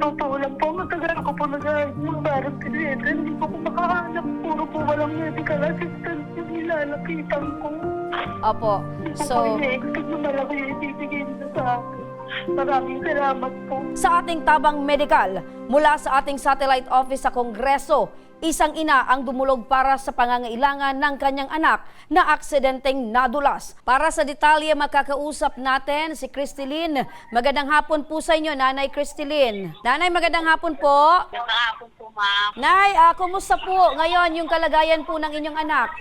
totoo lang po, matagal ko po nag-aaral kasi hindi po ko makahanap. Puro po walang medical assistance yung nilalapitan ko. Opo. So, So, po expect na malaki yung ibibigay nila sa akin. Maraming salamat po. sa ating tabang medikal, mula sa ating satellite office sa Kongreso, isang ina ang dumulog para sa pangangailangan ng kanyang anak na aksidenteng nadulas. Para sa detalye, makakausap natin si Cristilyn. Magandang hapon po sa inyo, Nanay Cristilyn. Nanay, magandang hapon po. Nakakapon po, ma'am. Nay, ah, kumusta po ngayon yung kalagayan po ng inyong anak?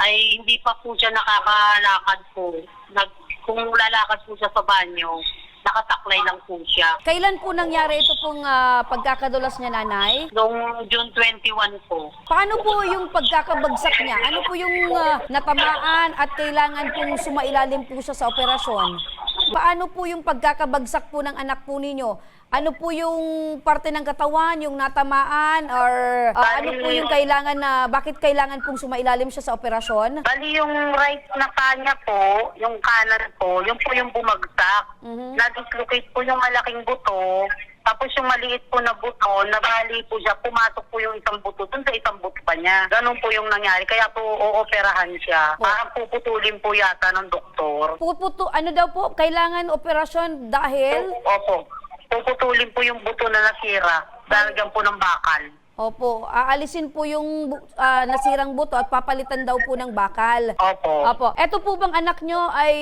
Ay, hindi pa po siya nakakalakad po. Nag, kung lalakad po siya sa banyo, nakasaklay lang po siya. Kailan po nangyari ito pong ah, pagkakadulas niya, Nanay? Noong June 21 po. Paano po yung pagkakabagsak niya? Ano po yung ah, natamaan at kailangan pong sumailalim po siya sa operasyon? Paano po yung pagkakabagsak po ng anak po ninyo? Ano po yung parte ng katawan, yung natamaan, or ah, ano po yung kailangan na, bakit kailangan pong sumailalim siya sa operasyon? Bali yung right na kanya po, yung kanan po, yung po yung bumagsak. Mhm. Na-dislocate po yung malaking buto, tapos yung maliit po na buto, nabali po siya, pumasok po yung isang buto dun sa isang buto pa niya. Ganun po yung nangyari, kaya po ooperahan siya. Po. Parang puputulin po yata ng doktor. Puputo, ano daw po, kailangan operasyon dahil? Opo, puputulin po yung buto na nasira, lalagyan po ng bakal. Opo, aalisin po yung ah, nasirang buto at papalitan daw po ng bakal. Opo. Opo. Eto po bang anak nyo ay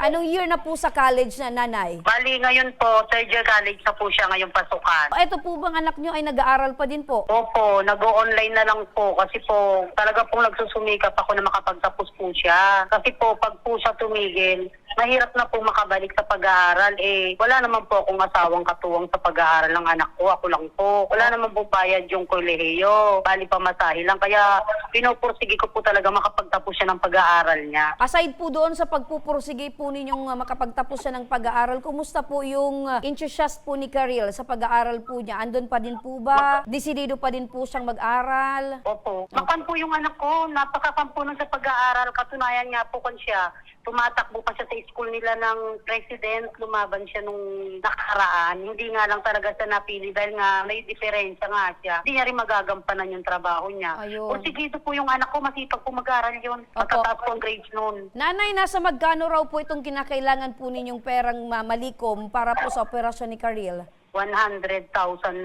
anong year na po sa college na nanay? Bali ngayon po, third year college na po siya ngayong pasukan. Eto po bang anak nyo ay nag-aaral pa din po? Opo, nag-online na lang po kasi po talaga pong nagsusumikap ako na makapagtapos po siya. Kasi po pag po siya tumigil, mahirap na po makabalik sa pag-aaral. Eh, wala naman po akong asawang katuwang sa pag-aaral ng anak ko. Ako lang po. Wala naman po bayad yung kolehiyo. Bali pamasahe lang. Kaya pinupursige ko po talaga makapagtapos siya ng pag-aaral niya. Aside po doon sa pagpupursige po ninyong ah, makapagtapos siya ng pag-aaral, kumusta po yung uh, enthusiast po ni Karil sa pag-aaral po niya? Andun pa din po ba? Desidido pa din po siyang mag-aral? Opo. Makan po yung anak ko. Napakakampunan sa pag-aaral. Katunayan nga po kan siya. Tumatakbo pa siya sa school nila ng president. Lumaban siya nung nakaraan. Hindi nga lang talaga siya napili dahil nga may diferensya nga siya. Hindi niya rin magagampanan yung trabaho niya. Ayun. Porsigido po yung anak ko. Masipag po mag-aaral yun. Opo. Matataas po ang grades noon. Nanay, nasa magkano raw po itong kinakailangan po ninyong perang mamalikom para po sa operasyon ni Karil? 100,000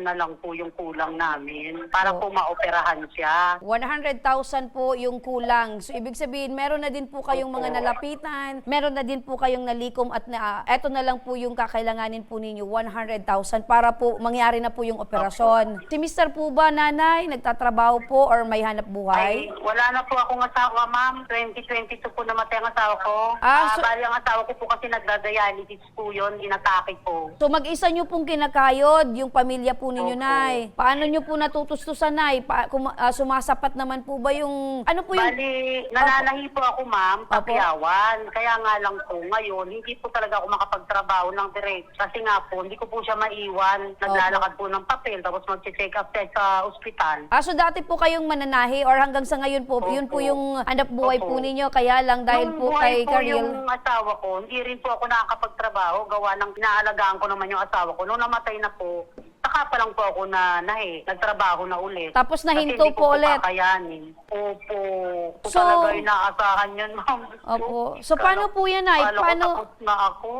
na lang po yung kulang namin para Oo. po maoperahan siya. 100,000 po yung kulang. So, ibig sabihin, meron na din po kayong mga nalapitan, meron na din po kayong nalikom at na, eto na lang po yung kakailanganin po ninyo, 100,000 para po mangyari na po yung operasyon. Si Mr. po ba, nanay, nagtatrabaho po or may hanap buhay? Ay, wala na po akong asawa, ma'am. 2022 po namatay ang asawa ko. Ah, Ah, so- bali ang asawa ko po kasi nagdadialysis po yun, inatake po. So mag-isa nyo pong kinakayod yung pamilya po ninyo, Opo. Nay. Paano nyo po natutustusan, Nay? Pa, kung, ah, sumasapat naman po ba yung... Ano po yung... Bali, nananahi po ako, ma'am, Opo. pakiyawan. Kaya nga lang po, ngayon, hindi po talaga ako makapagtrabaho ng direct. Kasi nga po, hindi ko po siya maiwan. Naglalakad po ng papel, tapos mag-check up siya sa ospital. Ah, so dati po kayong mananahi or hanggang sa ngayon po, yun po yung hanap buhay po Opo. ninyo, kaya lang dahil Nung po buhay kay po Karil. yung asawa ko, hindi rin po ako nakakapagtrabaho. Gawa ng inaalagaan ko naman yung asawa ko. Nung namatay na po, saka pa lang po ako na nahi. Nagtrabaho na ulit. Tapos Kasi nahinto hindi ko po ulit. kakayanin. Opo. Kung So- talaga inaasahan yan, ma'am. Opo. So, paano po yan, Nay? Paano, Paano- tapos na ako?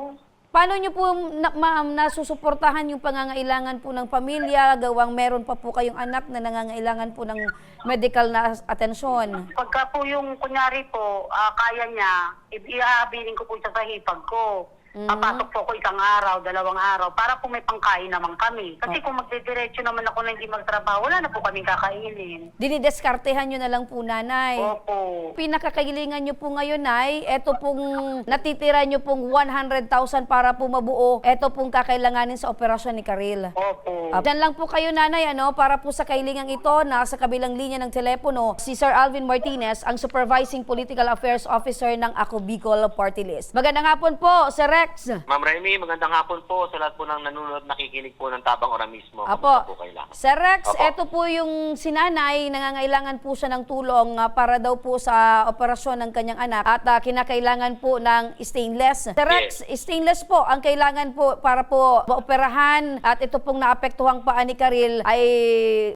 Paano nyo po, na, ma'am, nasusuportahan yung pangangailangan po ng pamilya, gawang meron pa po kayong anak na nangangailangan po ng medical na atensyon? Pagka po yung, kunyari po, ah, kaya niya, i- ihaabilin ko po siya sa hipag ko. Mhm. Papasok po ako isang araw, dalawang araw, para po may pangkain naman kami. Kasi kung magdidiretso naman ako na hindi magtrabaho, wala na po kaming kakainin. Dinideskartehan nyo na lang po, nanay. Opo. Pinakakagilingan nyo po ngayon, Nay, eto pong natitira nyo pong 100,000 para po mabuo, eto pong kakailanganin sa operasyon ni Karil. Opo. Ah, Diyan lang po kayo nanay ano para po sa kailingang ito na sa kabilang linya ng telepono si Sir Alvin Martinez ang Supervising Political Affairs Officer ng Ako Bicol Party List. Magandang hapon po Sir Rex. Ma'am Remy, magandang hapon po sa lahat po ng nanonood nakikinig po ng Tabang Ora mismo. Apo. Po kayo lahat? Sir Rex, Apo. ito po yung sinanay, nangangailangan po siya ng tulong ah, para daw po sa operasyon ng kanyang anak at ah, kinakailangan po ng stainless. Sir Rex, stainless po ang kailangan po para po maoperahan at ito pong naapektuhang paa ni Karil ay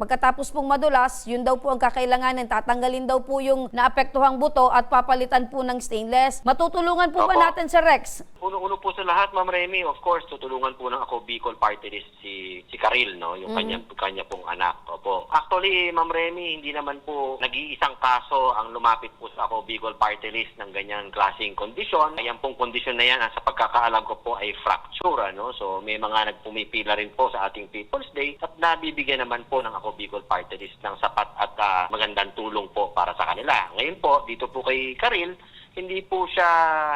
pagkatapos pong madulas, yun daw po ang kakailanganin. Tatanggalin daw po yung naapektuhang buto at papalitan po ng stainless. Matutulungan po ba Opo. natin, Sir Rex? Uno-uno po sa lahat, Ma'am Remy, of course, tutulungan po ng ako Bicol Party List si, si Karil, no? yung kanya, kanya pong anak. Opo. Actually, Ma'am Remy, hindi naman po nag-iisang kaso ang lumapit po sa ako Bicol Party List ng ganyan klaseng kondisyon. Ayan pong kondisyon na yan, ah, sa pagkakaalam ko po ay fracture. Ano? So may mga nagpumipila rin po sa ating People's Day at nabibigyan naman po ng ako Bicol Party List ng sapat at ah, magandang tulong po para sa kanila. Ngayon po, dito po kay Karil, hindi po siya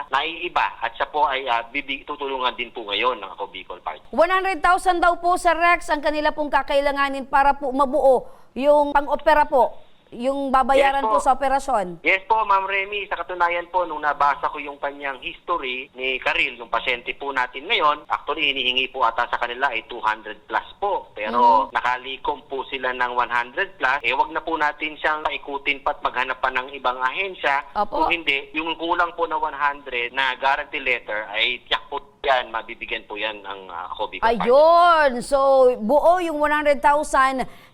naiiba at siya po ay uh, bibig, tutulungan din po ngayon ng ako Bicol Party. 100,000 daw po sa Rex ang kanila pong kakailanganin para po mabuo yung pang-opera po, yung babayaran Yes po. po. sa operasyon. Yes po, Ma'am Remy. Sa katunayan po, nung nabasa ko yung kanyang history ni Karil, yung pasyente po natin ngayon, actually hinihingi po ata sa kanila ay 200 plus po. Pero nakalikom po sila ng 100 plus. Eh, wag na po natin siyang ikutin pa at maghanap pa ng ibang ahensya. Opo. Kung hindi, yung kulang po na 100 na guarantee letter ay tiyak po yan, mabibigyan po yan ang uh, Party. Ayun. So, buo yung 100,000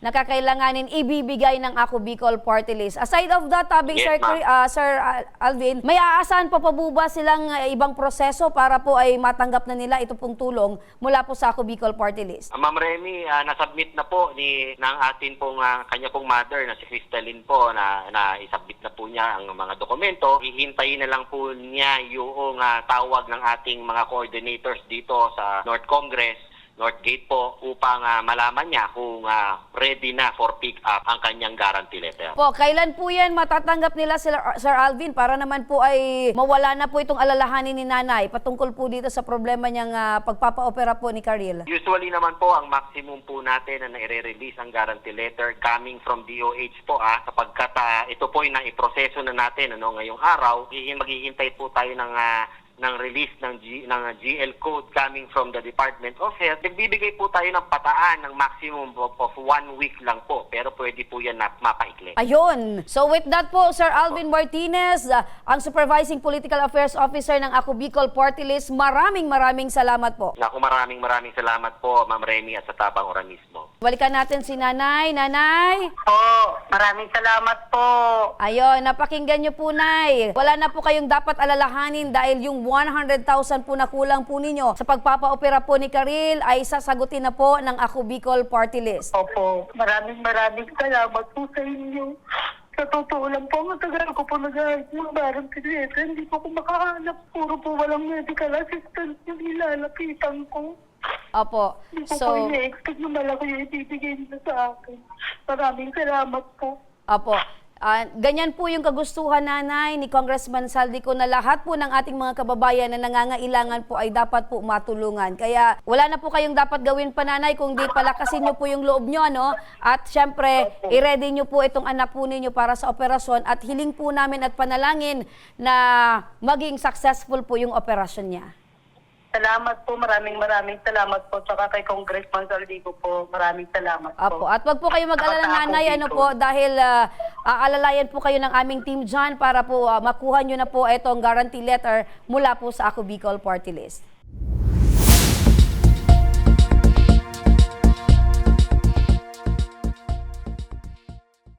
na kakailanganin ibibigay ng Ako Bicol Party List. Aside of that, Tabing Yes, Sir, ah, Sir Al- Alvin, may aasahan pa po ba silang ah, ibang proseso para po ay matanggap na nila ito pong tulong mula po sa Ako Bicol Party List? Ah, Ma'am Remy, ah, nasubmit na po ni ng atin pong ah, kanya pong mother na si Crystalline po na na isubmit na po niya ang mga dokumento. Hihintayin na lang po niya yung ah, tawag ng ating mga coordinators dito sa North Congress, North Gate po upang ah, malaman niya kung ah, ready na for pick up ang kanyang guarantee letter. Po, kailan po yan matatanggap nila Sir, Sir Alvin para naman po ay mawala na po itong alalahanin ni nanay patungkol po dito sa problema niyang ah, pagpapa-opera po ni Karil? Usually naman po, ang maximum po natin na nire-release ang guarantee letter coming from DOH po ah, kapag kata, ito po ay naiproseso na natin ano, ngayong araw, hihin- maghihintay po tayo ng ah, ng release ng, G, ng GL code coming from the Department of Health. Nagbibigay po tayo ng pataan ng maximum of, of one week lang po, pero pwede po yan na mapaikli. Ayun. So with that po, Sir Alvin Martinez, uh, ang Supervising Political Affairs Officer ng Ako Bicol Party List, maraming maraming salamat po. Naku, maraming maraming salamat po, Ma'am Remy at sa Tabang Ora mismo. Balikan natin si Nanay. Nanay, Po, maraming salamat po. ayun, napakinggan niyo po, Nay. Wala na po kayong dapat alalahanin dahil yung 100,000 po na kulang po ninyo sa pagpapa-opera po ni Karil ay sasagutin na po ng Ako Bicol Party List. Opo, maraming maraming salamat po sa inyo. Sa totoo lang po, matagal ko po nag-ahit ng barang pileta. Hindi po ako makahanap. Puro po walang medical assistance yung ilalapitan ko. Opo. So, ina-expect na malaki yung ibibigay nila sa akin. Maraming salamat po. Opo. Ah, ganyan po yung kagustuhan nanay ni Congressman Saldico na lahat po ng ating mga kababayan na nangangailangan po ay dapat po matulungan. Kaya wala na po kayong dapat gawin pa nanay kung di palakasin nyo po yung loob nyo. Ano? At syempre, i-ready nyo po itong anak po ninyo para sa operasyon at hiling po namin at panalangin na maging successful po yung operasyon niya. Salamat po, maraming maraming salamat po. Tsaka kay Congressman Saldico po, maraming salamat po. Apo. At wag po kayo mag-alala nanay ano po dahil ah, aalalayan po kayo ng aming team dyan para po ah, makuha nyo na po itong guarantee letter mula po sa Ako Bicol Party List.